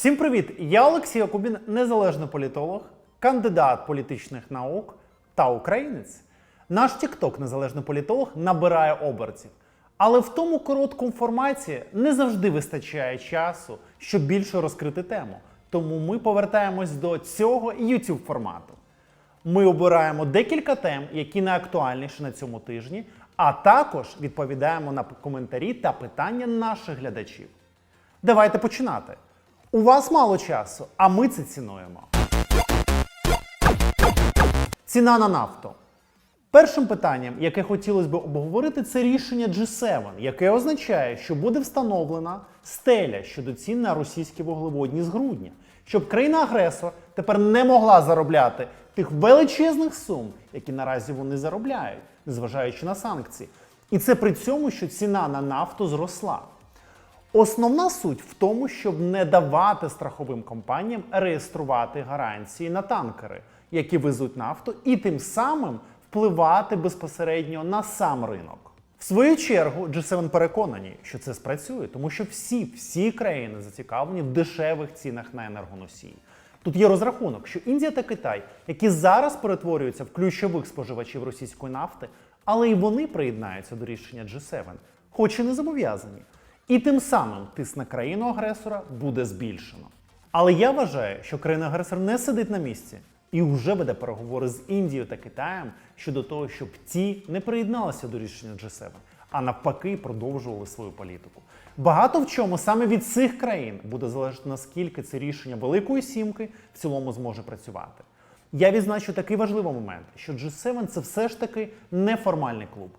Всім привіт! Я Олексій Якубін, незалежний політолог, кандидат політичних наук та українець. Наш TikTok незалежний політолог набирає обертів. Але в тому короткому форматі не завжди вистачає часу, щоб більше розкрити тему. Тому ми повертаємось до цього YouTube формату. Ми обираємо декілька тем, які найактуальніші на цьому тижні, а також відповідаємо на коментарі та питання наших глядачів. Давайте починати. У вас мало часу, а ми це цінуємо. Ціна на нафту. Першим питанням, яке хотілося б обговорити, це рішення G7, яке означає, що буде встановлена стеля щодо цін на російські вуглеводні з грудня, щоб країна-агресор тепер не могла заробляти тих величезних сум, які наразі вони заробляють, незважаючи на санкції. І це при цьому, що ціна на нафту зросла. Основна суть в тому, щоб не давати страховим компаніям реєструвати гарантії на танкери, які везуть нафту, і тим самим впливати безпосередньо на сам ринок. В свою чергу, G7 переконані, що це спрацює, тому що всі, всі країни зацікавлені в дешевих цінах на енергоносії. Тут є розрахунок, що Індія та Китай, які зараз перетворюються в ключових споживачів російської нафти, але й вони приєднаються до рішення G7, хоч і не зобов'язані. І тим самим тиск на країну-агресора буде збільшено. Але я вважаю, що країна-агресор не сидить на місці і вже веде переговори з Індією та Китаєм щодо того, щоб ті не приєдналися до рішення G7, а навпаки продовжували свою політику. Багато в чому саме від цих країн буде залежати наскільки це рішення Великої Сімки в цілому зможе працювати. Я відзначу такий важливий момент, що G7 це все ж таки неформальний клуб.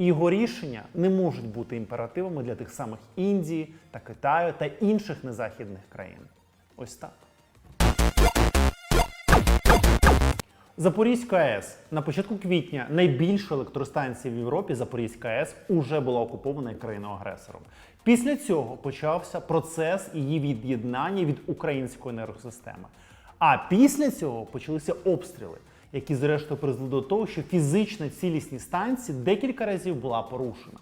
І його рішення не можуть бути імперативами для тих самих Індії та Китаю та інших незахідних країн. Ось так. Запорізька АЕС на початку квітня найбільша електростанція в Європі Запорізька АЕС уже була окупована країною-агресором. Після цього почався процес її від'єднання від української енергосистеми. А після цього почалися обстріли, які зрештою призвели до того, що фізична цілісність станції декілька разів була порушена.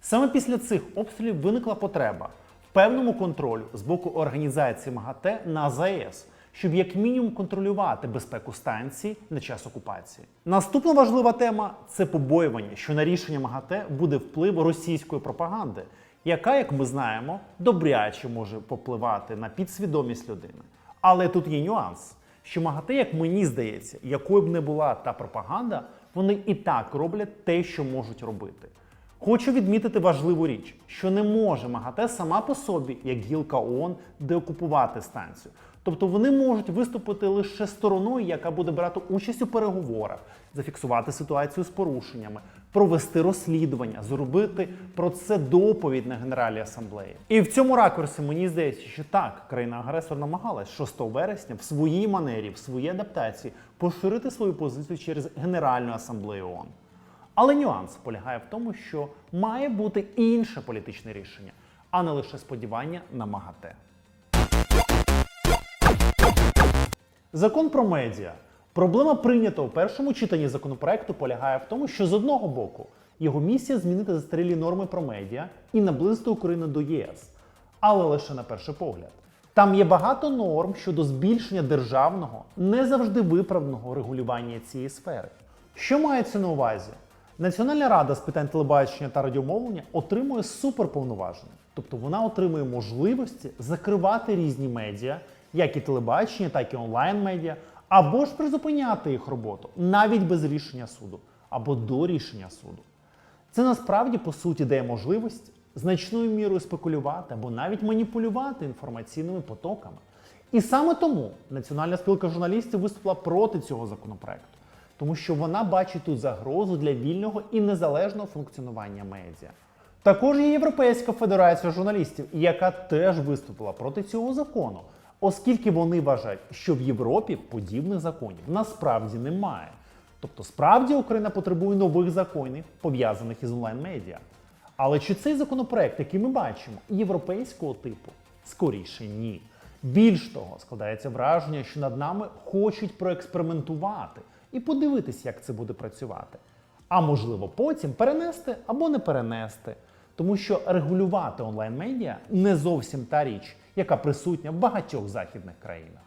Саме після цих обстрілів виникла потреба в певному контролю з боку організації МАГАТЕ на ЗАЕС, щоб як мінімум контролювати безпеку станції на час окупації. Наступна важлива тема це побоювання, що на рішення МАГАТЕ буде вплив російської пропаганди, яка, як ми знаємо, добряче може попливати на підсвідомість людини. Але тут є нюанс, що МАГАТЕ, як мені здається, якою б не була та пропаганда, вони і так роблять те, що можуть робити. Хочу відмітити важливу річ, що не може МАГАТЕ сама по собі, як гілка ООН, деокупувати станцію. Тобто вони можуть виступити лише стороною, яка буде брати участь у переговорах, зафіксувати ситуацію з порушеннями, провести розслідування, зробити про це доповідь на Генеральній асамблеї. І в цьому ракурсі мені здається, що так, країна-агресор намагалась 6 вересня в своїй манері, в своїй адаптації поширити свою позицію через Генеральну асамблею ООН. Але нюанс полягає в тому, що має бути інше політичне рішення, а не лише сподівання на МАГАТЕ. Закон про медіа. Проблема прийнятого в першому читанні законопроекту полягає в тому, що з одного боку його місія змінити застарілі норми про медіа і наблизити Україну до ЄС, але лише на перший погляд. Там є багато норм щодо збільшення державного, не завжди виправного регулювання цієї сфери. Що мається на увазі? Національна рада з питань телебачення та радіомовлення отримує суперповноваження, тобто вона отримує можливості закривати різні медіа, як і телебачення, так і онлайн-медіа, або ж призупиняти їх роботу навіть без рішення суду, або до рішення суду. Це насправді по суті дає можливість значною мірою спекулювати або навіть маніпулювати інформаційними потоками. І саме тому Національна спілка журналістів виступила проти цього законопроекту, тому що вона бачить тут загрозу для вільного і незалежного функціонування медіа. Також є Європейська федерація журналістів, яка теж виступила проти цього закону, оскільки вони вважають, що в Європі подібних законів насправді немає. Тобто, справді Україна потребує нових законів, пов'язаних із онлайн-медіа. Але чи цей законопроект, який ми бачимо, європейського типу? Скоріше ні. Більш того, складається враження, що над нами хочуть проекспериментувати і подивитись, як це буде працювати. А можливо, потім перенести або не перенести. Тому що регулювати онлайн-медіа не зовсім та річ, яка присутня в багатьох західних країнах.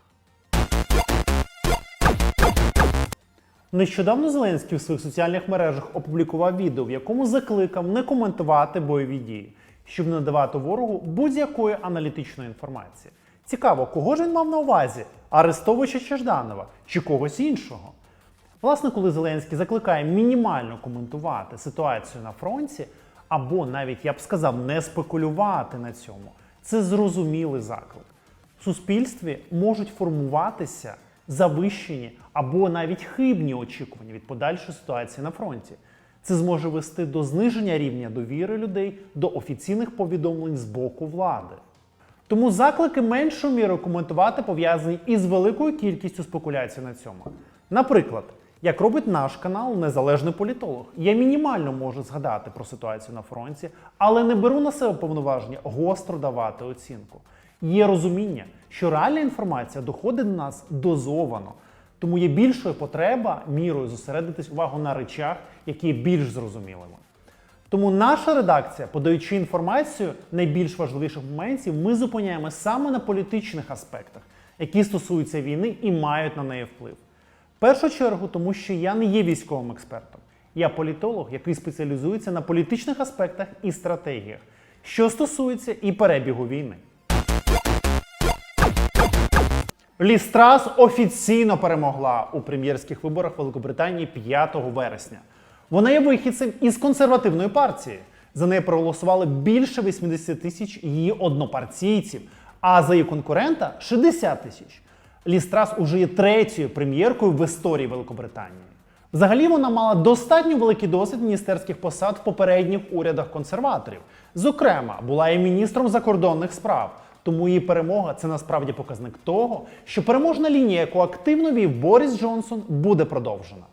Нещодавно Зеленський в своїх соціальних мережах опублікував відео, в якому закликав не коментувати бойові дії, щоб не надавати ворогу будь-якої аналітичної інформації. Цікаво, кого ж він мав на увазі? Арестовича Чажданова чи когось іншого? Власне, коли Зеленський закликає мінімально коментувати ситуацію на фронті, або навіть я б сказав, не спекулювати на цьому, це зрозумілий заклик. В суспільстві можуть формуватися завищені або навіть хибні очікування від подальшої ситуації на фронті. Це зможе вести до зниження рівня довіри людей до офіційних повідомлень з боку влади. Тому заклики меншою мірою коментувати пов'язані із великою кількістю спекуляцій на цьому. Наприклад, як робить наш канал Незалежний політолог, я мінімально можу згадати про ситуацію на фронті, але не беру на себе повноваження гостро давати оцінку. Є розуміння, що реальна інформація доходить до нас дозовано, тому є більшою потреба мірою зосередитись увагу на речах, які є більш зрозумілими. Тому наша редакція, подаючи інформацію найбільш важливіших моментів, ми зупиняємо саме на політичних аспектах, які стосуються війни і мають на неї вплив. Першу чергу, тому що я не є військовим експертом. Я політолог, який спеціалізується на політичних аспектах і стратегіях, що стосується і перебігу війни. Лістрас офіційно перемогла у прем'єрських виборах Великобританії 5 вересня. Вона є вихідцем із консервативної партії. За неї проголосували більше 80 тисяч її однопартійців, а за її конкурента 60 тисяч. Лістрас уже є третьою прем'єркою в історії Великобританії. Взагалі вона мала достатньо великий досвід міністерських посад в попередніх урядах консерваторів. Зокрема, була і міністром закордонних справ. Тому її перемога це насправді показник того, що переможна лінія, яку активно вів Борис Джонсон, буде продовжена.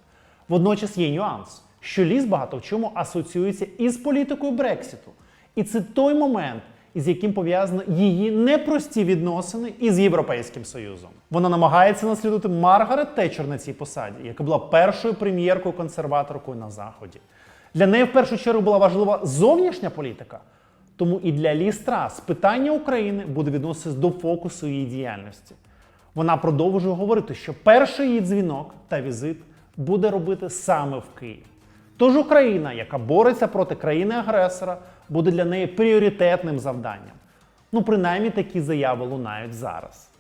Водночас є нюанс, що ліс багато в чому асоціюється із політикою Брексіту. І це той момент, із яким пов'язані її непрості відносини із Європейським Союзом. Вона намагається наслідувати Маргарет Тетчер на цій посаді, яка була першою прем'єркою консерваторкою на заході. Для неї в першу чергу була важлива зовнішня політика. Тому і для Лі Страс питання України буде відноситися до фокусу її діяльності. Вона продовжує говорити, що перший її дзвінок та візит буде робити саме в Київ. Тож Україна, яка бореться проти країни-агресора, буде для неї пріоритетним завданням. Ну, принаймні такі заяви лунають зараз.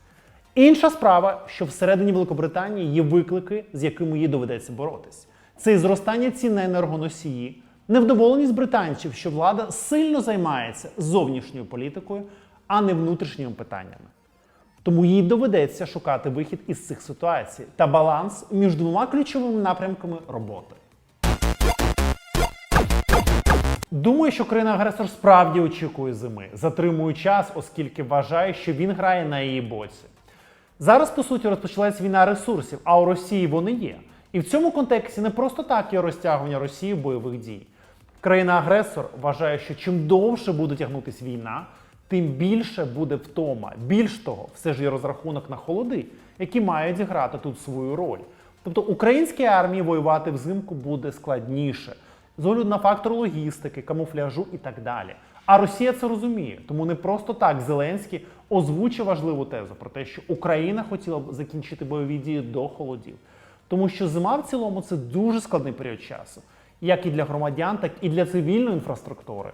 Інша справа, що всередині Великобританії є виклики, з якими їй доведеться боротись. Це і зростання цін на енергоносії, невдоволеність британців, що влада сильно займається зовнішньою політикою, а не внутрішніми питаннями. Тому їй доведеться шукати вихід із цих ситуацій та баланс між двома ключовими напрямками роботи. Думаю, що країна-агресор справді очікує зими, затримує час, оскільки вважає, що він грає на її боці. Зараз, по суті, розпочалась війна ресурсів, а у Росії вони є. І в цьому контексті не просто так є розтягування Росії бойових дій. Країна-агресор вважає, що чим довше буде тягнутися війна, тим більше буде втома. Більш того, все ж є розрахунок на холоди, які мають зіграти тут свою роль. Тобто українській армії воювати взимку буде складніше з огляду на фактор логістики, камуфляжу і так далі. А Росія це розуміє, тому не просто так Зеленський озвучив важливу тезу про те, що Україна хотіла б закінчити бойові дії до холодів. Тому що зима в цілому це дуже складний період часу, як і для громадян, так і для цивільної інфраструктури.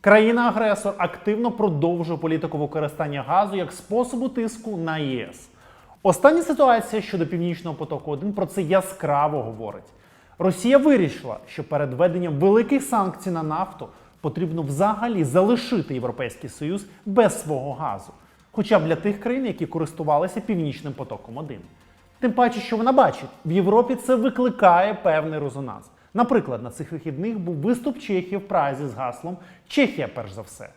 Країна-агресор активно продовжує політику використання газу як способу тиску на ЄС. Остання ситуація щодо Північного потоку 1 про це яскраво говорить. Росія вирішила, що перед введенням великих санкцій на нафту потрібно взагалі залишити Європейський Союз без свого газу, хоча б для тих країн, які користувалися Північним потоком 1. Тим паче, що вона бачить, в Європі це викликає певний резонанс. Наприклад, на цих вихідних був виступ Чехії в Празі з гаслом Чехія перш за все.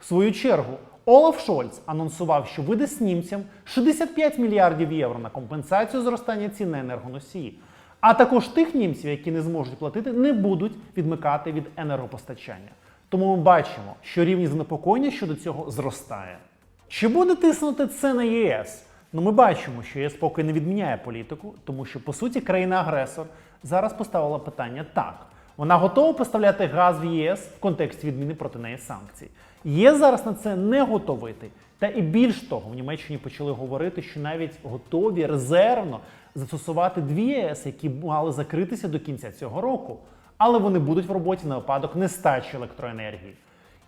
В свою чергу, Олаф Шольц анонсував, що видасть німцям 65 мільярдів євро на компенсацію зростання цін на енергоносії. А також тих німців, які не зможуть платити, не будуть відмикати від енергопостачання. Тому ми бачимо, що рівень занепокоєння щодо цього зростає. Чи буде тиснути це на ЄС? Ну, ми бачимо, що ЄС поки не відміняє політику, тому що по суті країна-агресор зараз поставила питання так: Вона готова поставляти газ в ЄС в контексті відміни проти неї санкцій. ЄС зараз на це не готовий. Та і більш того, в Німеччині почали говорити, що навіть готові резервно застосувати дві ЄС, які мали закритися до кінця цього року. Але вони будуть в роботі на випадок нестачі електроенергії.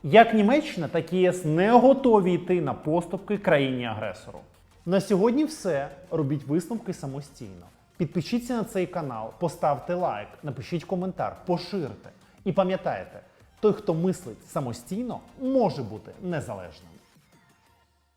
Як Німеччина, так і ЄС не готові йти на поступки країні-агресору. На сьогодні все. Робіть висновки самостійно. Підпишіться на цей канал, поставте лайк, напишіть коментар, поширте. І пам'ятайте, той, хто мислить самостійно, може бути незалежним.